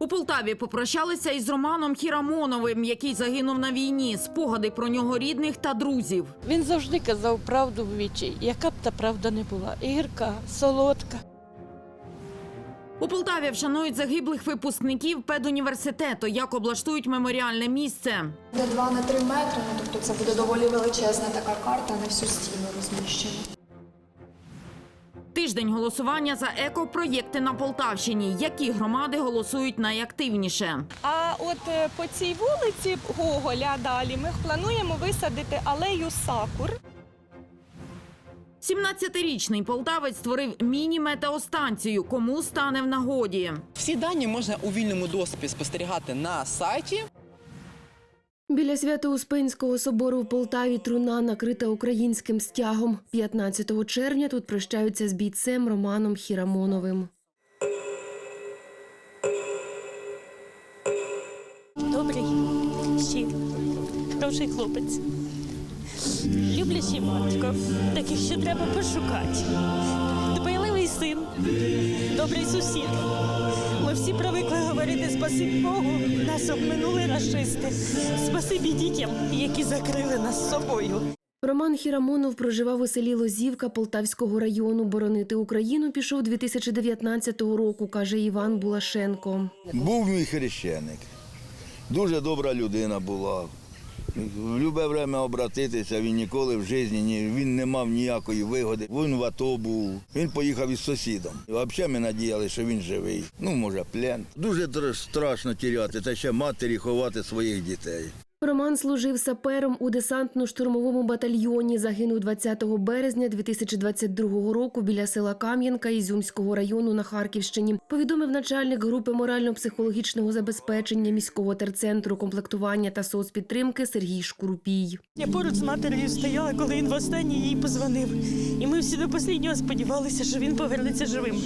У Полтаві попрощалися із Романом Хірамоновим, який загинув на війні. Спогади про нього рідних та друзів. Він завжди казав правду в вічі, яка б та правда не була. І гірка, солодка. У Полтаві вшанують загиблих випускників педуніверситету. Як облаштують меморіальне місце. Буде 2 на 3 метри, ну тобто це буде доволі величезна така карта на всю стіну розміщена. Тиждень голосування за екопроєкти на Полтавщині. Які громади голосують найактивніше? А от е, по цій вулиці Гоголя далі ми плануємо висадити алею сакур. 17-річний полтавець створив міні-метеостанцію. Кому стане в нагоді? Всі дані можна у вільному доступі спостерігати на сайті. Біля Свято-Успенського собору в Полтаві труна накрита українським стягом. 15 червня тут прощаються з бійцем Романом Хірамоновим. Добрий, щирий, хороший хлопець. Люблячий батько, таких ще треба пошукати. Дбайливий син, добрий сусід. Всі привикли говорити спасибі Богу, нас обминули расисти. Спасибі дітям, які закрили нас собою. Роман Хірамонов проживав у селі Лозівка Полтавського району. Боронити Україну пішов 2019 року, каже Іван Булашенко. Був мій хрещеник. Дуже добра людина була. В любе время обратитися, він ніколи в житті ні, він не мав ніякої вигоди. Він в АТО був. Він поїхав із сусідом. Взагалі ми надіялися, що він живий. Ну, може, плен. Дуже страшно тіряти, та ще матері ховати своїх дітей. Роман служив сапером у десантно-штурмовому батальйоні. Загинув 20 березня 2022 року біля села Кам'янка Ізюмського району на Харківщині. Повідомив начальник групи морально-психологічного забезпечення міського терцентру комплектування та соцпідтримки Сергій Шкурупій. Я поруч з матер'ю стояла, коли він востаннє їй позвонив. І ми всі до останнього сподівалися, що він повернеться живим.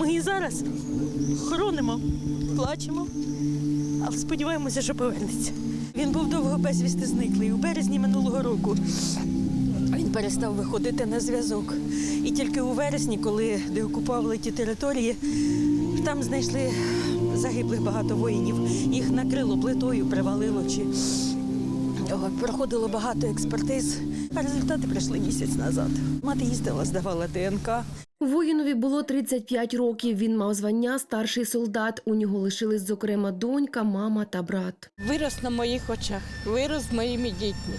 Ми і зараз хоронимо, плачемо, але сподіваємося, що повернеться. Він був довго безвісти зниклий у березні минулого року. Він перестав виходити на зв'язок. І тільки у вересні, коли деокупували ті території, там знайшли загиблих багато воїнів. Їх накрило плитою, привалило чи Проходило багато експертиз, а результати прийшли місяць назад. Мати їздила, здавала ДНК. Воїнові було 35 років. Він мав звання старший солдат. У нього лишились, зокрема, донька, мама та брат. Вирос на моїх очах, вирос моїми дітьми.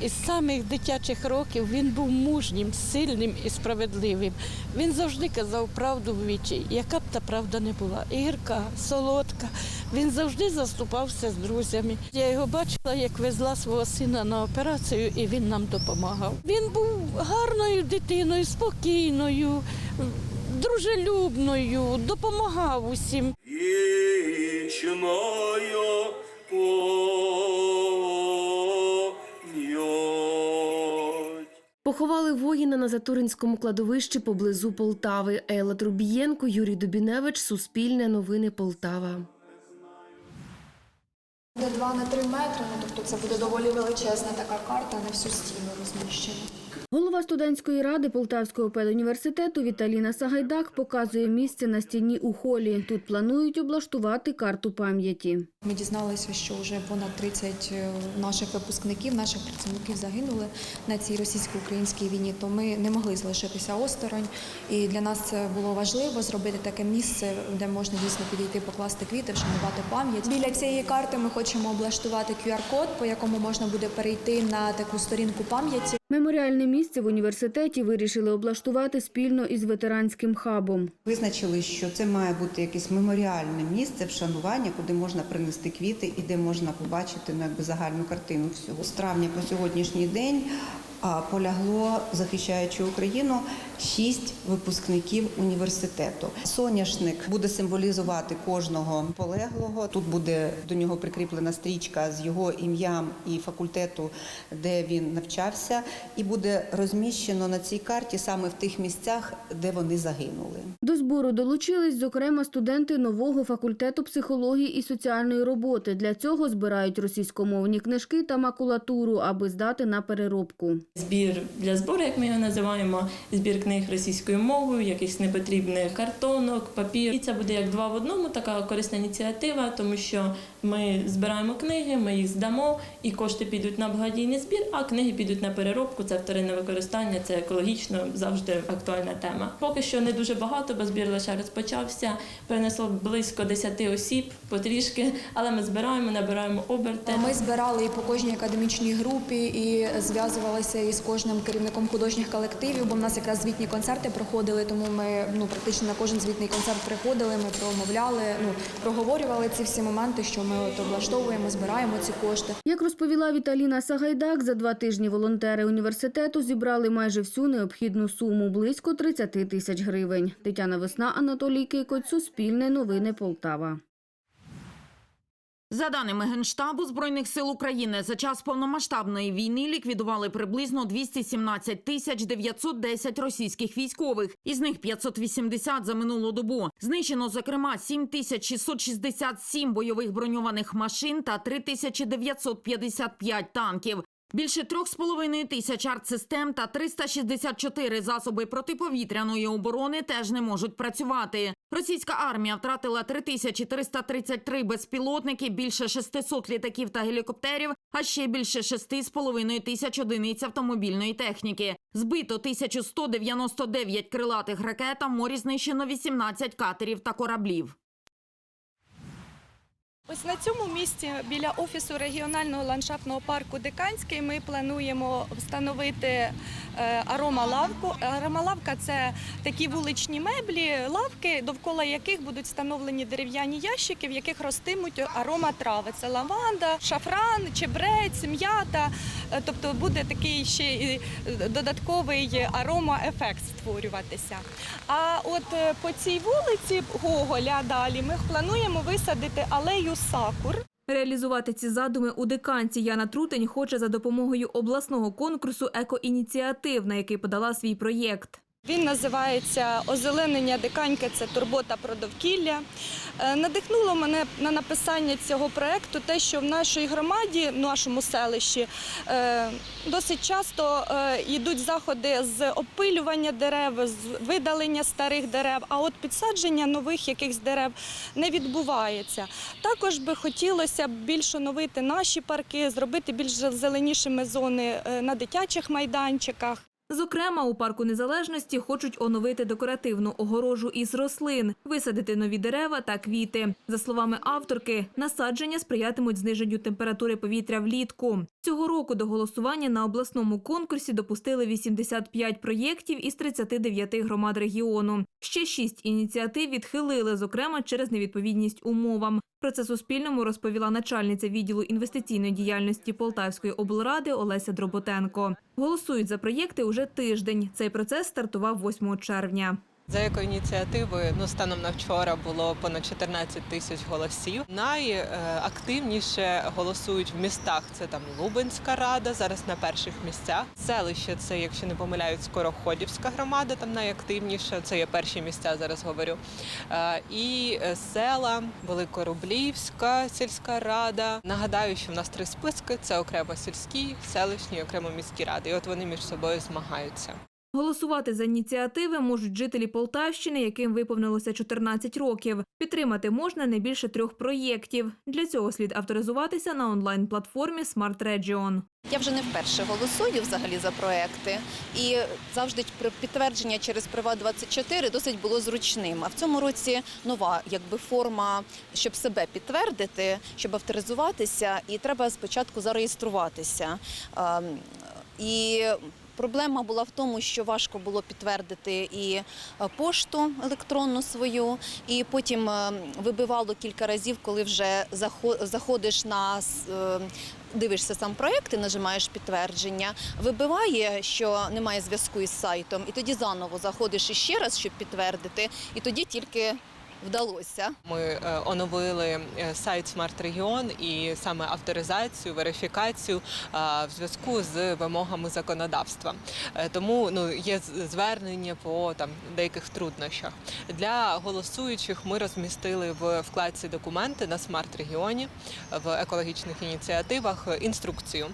Із самих дитячих років він був мужнім, сильним і справедливим. Він завжди казав правду в вічі, яка б та правда не була. І гірка, солодка. Він завжди заступався з друзями. Я його бачила, як везла свого сина на операцію, і він нам допомагав. Він був гарною дитиною, спокійною, дружелюбною, допомагав усім. вечною Поховали воїна на Затуринському кладовищі поблизу Полтави. Елла Трубієнко, Юрій Дубіневич, Суспільне новини Полтава. Буде 2 на 3 метри, ну тобто це буде доволі величезна така карта на всю стіну розміщена. Голова студентської ради Полтавського педуніверситету Віталіна Сагайдак показує місце на стіні у холі. Тут планують облаштувати карту пам'яті. Ми дізналися, що вже понад 30 наших випускників, наших працівників загинули на цій російсько-українській війні. То ми не могли залишитися осторонь. І для нас це було важливо зробити таке місце, де можна дійсно підійти, покласти квіти, вшанувати пам'ять. Біля цієї карти ми хочемо облаштувати QR-код, по якому можна буде перейти на таку сторінку пам'яті. Меморіальне місце в університеті вирішили облаштувати спільно із ветеранським хабом. Визначили, що це має бути якесь меморіальне місце вшанування, куди можна принести квіти і де можна побачити ну, якби загальну картину всього. З травня по сьогоднішній день полягло, захищаючи Україну, шість випускників університету. Соняшник буде символізувати кожного полеглого. Тут буде до нього прикріплена стрічка з його ім'ям і факультету, де він навчався, і буде розміщено на цій карті саме в тих місцях, де вони загинули. До збору долучились, зокрема, студенти нового факультету психології і соціальної роботи. Для цього збирають російськомовні книжки та макулатуру, аби здати на переробку. Збір для збору, як ми його називаємо, збір книг російською мовою, якихось непотрібних картонок, папір. І це буде як два в одному, така корисна ініціатива, тому що ми збираємо книги, ми їх здамо, і кошти підуть на благодійний збір, а книги підуть на переробку. Це вторинне використання, це екологічно завжди актуальна тема. Поки що не дуже багато, бо збір лише розпочався. Принесло близько 10 осіб потрішки, але ми збираємо, набираємо оберти. Ми збирали і по кожній академічній групі, і зв'язувалися із кожним керівником художніх колективів, бо в нас якраз звітні концерти проходили, тому ми ну практично на кожен звітний концерт приходили. Ми промовляли, ну проговорювали ці всі моменти, що ми от облаштовуємо, збираємо ці кошти. Як розповіла Віталіна Сагайдак, за два тижні волонтери університету зібрали майже всю необхідну суму – близько 30 тисяч гривень. Тетяна Весна, Анатолій Кикоць, Суспільне новини Полтава. За даними Генштабу Збройних сил України, за час повномасштабної війни ліквідували приблизно 217 тисяч 910 російських військових, із них 580 за минулу добу. Знищено, зокрема, 7 тисяч 667 бойових броньованих машин та 3 тисячі 955 танків. Більше трьох з половиною тисяч артсистем та 364 засоби протиповітряної оборони теж не можуть працювати. Російська армія втратила 3333 безпілотники, більше 600 літаків та гелікоптерів, а ще більше 6,5 тисяч одиниць автомобільної техніки. Збито 1199 крилатих ракет, морі знищено 18 катерів та кораблів. Ось на цьому місці біля офісу регіонального ландшафтного парку Диканський ми плануємо встановити е, аромалавку. Аромалавка це такі вуличні меблі, лавки, довкола яких будуть встановлені дерев'яні ящики, в яких ростимуть ароматрави. Це лаванда, шафран, чебрець, м'ята. Е, Тобто буде такий ще і е, додатковий аромаефект створюватися. А от по цій вулиці Гоголя далі ми плануємо висадити алею сакур. Реалізувати ці задуми у диканці Яна Трутень хоче за допомогою обласного конкурсу «Екоініціатив», на який подала свій проєкт. Він називається Озеленення диканьки це турбота про довкілля. Е, Надихнуло мене на написання цього проекту те, що в нашій громаді, в нашому селищі, е, досить часто е, йдуть заходи з опилювання дерев, з видалення старих дерев, а от підсадження нових якихось дерев не відбувається. Також би хотілося більш оновити наші парки, зробити більш зеленішими зони на дитячих майданчиках. Зокрема, у парку незалежності хочуть оновити декоративну огорожу із рослин, висадити нові дерева та квіти. За словами авторки, насадження сприятимуть зниженню температури повітря влітку. Цього року до голосування на обласному конкурсі допустили 85 проєктів із 39 громад регіону. Ще шість ініціатив відхилили, зокрема через невідповідність умовам. Про це Суспільному розповіла начальниця відділу інвестиційної діяльності Полтавської облради Олеся Дроботенко. Голосують за проєкти уже тиждень. Цей процес стартував 8 червня. За екоініціативи ну станом на вчора було понад 14 тисяч голосів. Найактивніше голосують в містах. Це там Лубенська рада, зараз на перших місцях. Селище це, якщо не помиляють, Скороходівська громада. Там найактивніше. Це є перші місця. Зараз говорю. Е, І е, села Великорублівська сільська рада. Нагадаю, що в нас три списки: це окремо сільські, селищні, окремо міські ради. І от вони між собою змагаються. Голосувати за ініціативи можуть жителі Полтавщини, яким виповнилося 14 років. Підтримати можна не більше трьох проєктів. Для цього слід авторизуватися на онлайн-платформі Smart Region. Я вже не вперше голосую взагалі за проекти, і завжди підтвердження через Приват 24 досить було зручним. А в цьому році нова якби форма, щоб себе підтвердити, щоб авторизуватися, і треба спочатку зареєструватися. Ем, І Проблема була в тому, що важко було підтвердити і е, пошту електронну свою, і потім е, вибивало кілька разів, коли вже захо- заходиш на е, дивишся сам проект, і нажимаєш підтвердження, вибиває, що немає зв'язку із сайтом, і тоді заново заходиш іще раз, щоб підтвердити, і тоді тільки вдалося. Ми е, оновили е, сайт Смарт Регіон і саме авторизацію, верифікацію е, в зв'язку з вимогами законодавства. Тому ну є звернення по там деяких труднощах. Для голосуючих ми розмістили в вкладці документи на смарт регіоні в екологічних ініціативах інструкцію,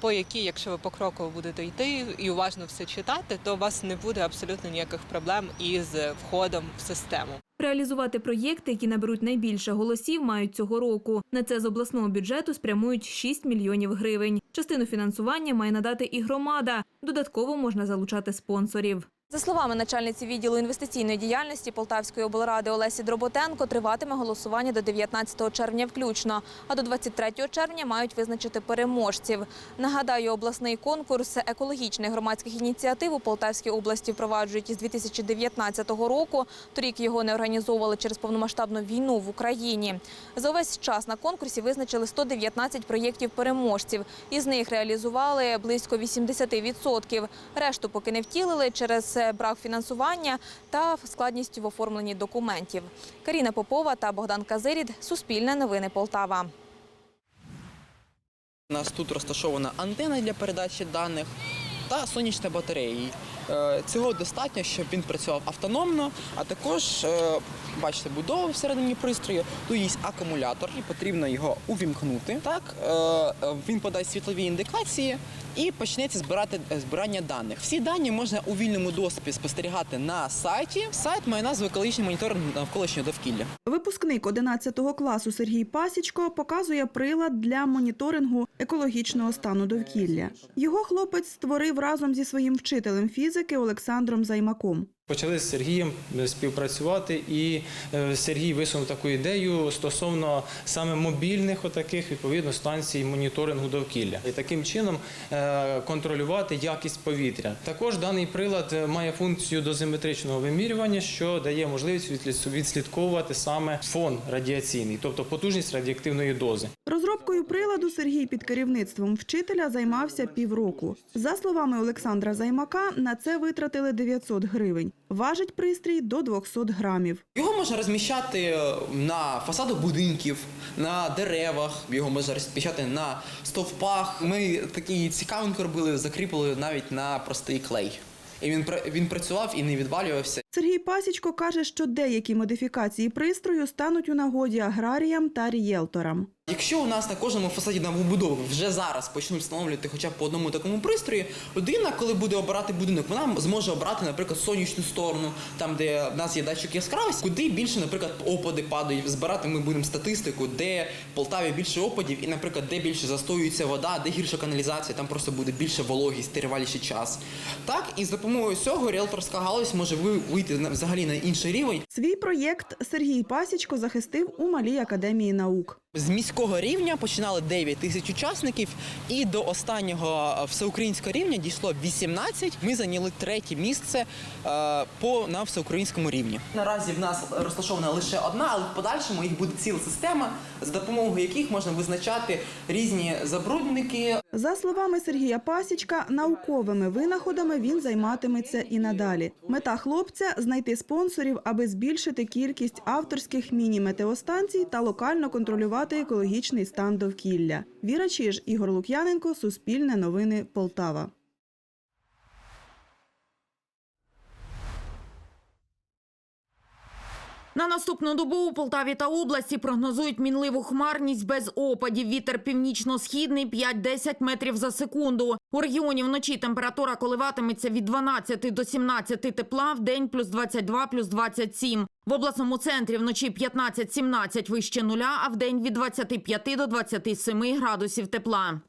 по якій, якщо ви покроково будете йти і уважно все читати, то у вас не буде абсолютно ніяких проблем із входом в систему. Реалізувати проєкти, які наберуть найбільше голосів, мають цього року. На це з обласного бюджету спрямують 6 мільйонів гривень. Частину фінансування має надати і громада. Додатково можна залучати спонсорів. За словами начальниці відділу інвестиційної діяльності Полтавської облради Олесі Дроботенко, триватиме голосування до 19 червня включно, а до 23 червня мають визначити переможців. Нагадаю, обласний конкурс екологічних громадських ініціатив у Полтавській області впроваджують із 2019 року. Торік його не організовували через повномасштабну війну в Україні. За увесь час на конкурсі визначили 119 проєктів переможців. Із них реалізували близько 80%. Решту поки не втілили через брак фінансування та складність в оформленні документів. Каріна Попова та Богдан Казирід. Суспільне новини Полтава. У нас тут розташована антена для передачі даних та сонячна батарея. Е, Цього достатньо, щоб він працював автономно, а також е, бачите, будова всередині пристрою. Тут є акумулятор, і потрібно його увімкнути. Так е, він подасть світлові індикації і почнеться збирати е, збирання даних. Всі дані можна у вільному доступі спостерігати на сайті. Сайт має назву екологічний моніторинг навколишнього довкілля. Випускник 11 класу Сергій Пасічко показує прилад для моніторингу екологічного стану довкілля. Його хлопець створив разом зі своїм вчителем фізики Олександром Займаком. Почали з Сергієм е, співпрацювати, і е, Сергій висунув таку ідею стосовно саме мобільних отаких відповідно станцій моніторингу довкілля і таким чином е, контролювати якість повітря. Також даний прилад має функцію дозиметричного вимірювання, що дає можливість відслід- відслідковувати саме фон радіаційний, тобто потужність радіоактивної дози. Розробкою приладу Сергій під керівництвом вчителя займався півроку. За словами Олександра Займака, на це витратили 900 гривень. Важить пристрій до 200 грамів. Його можна розміщати е, на фасадах будинків, на деревах, його можна розміщати на стовпах. Ми такий цікавинку робили, закріпили навіть на простий клей. І він він працював і не відвалювався. Сергій Пасічко каже, що деякі модифікації пристрою стануть у нагоді аграріям та рієлторам. Якщо у нас на кожному фасаді новобудови вже зараз почнуть встановлювати хоча б по одному такому пристрої, людина, коли буде обирати будинок, вона зможе обрати, наприклад, сонячну сторону, там де в нас є датчик яскравості, куди більше, наприклад, опади падають. Збирати ми будемо статистику, де в Полтаві більше опадів, і, наприклад, де більше застоюється вода, де гірша каналізація, там просто буде більше вологість, триваліший час. Так, і з допомогою цього ріелторська галузь може вийти взагалі на інший рівень. Свій проєкт Сергій Пасічко захистив у Малій академії наук. З міського рівня починали 9 тисяч учасників, і до останнього е, всеукраїнського рівня дійшло 18. Ми зайняли третє місце е, по на всеукраїнському рівні. Наразі в нас розташована лише одна, але в подальшому їх буде ціла система, за допомогою яких можна визначати різні забрудники. За словами Сергія Пасічка, науковими винаходами він займатиметься і надалі. Мета хлопця знайти спонсорів, аби збільшити кількість авторських міні-метеостанцій та локально контролювати екологічний стан довкілля. Віра Чиж, Ігор Лук'яненко, Суспільне новини, Полтава. На наступну добу у Полтаві та області прогнозують мінливу хмарність без опадів. Вітер північно-східний 5-10 метрів за секунду. У регіоні вночі температура коливатиметься від 12 до 17 тепла, в день плюс 22, плюс 27. В обласному центрі вночі 15-17 вище нуля, а в день від 25 до 27 градусів тепла.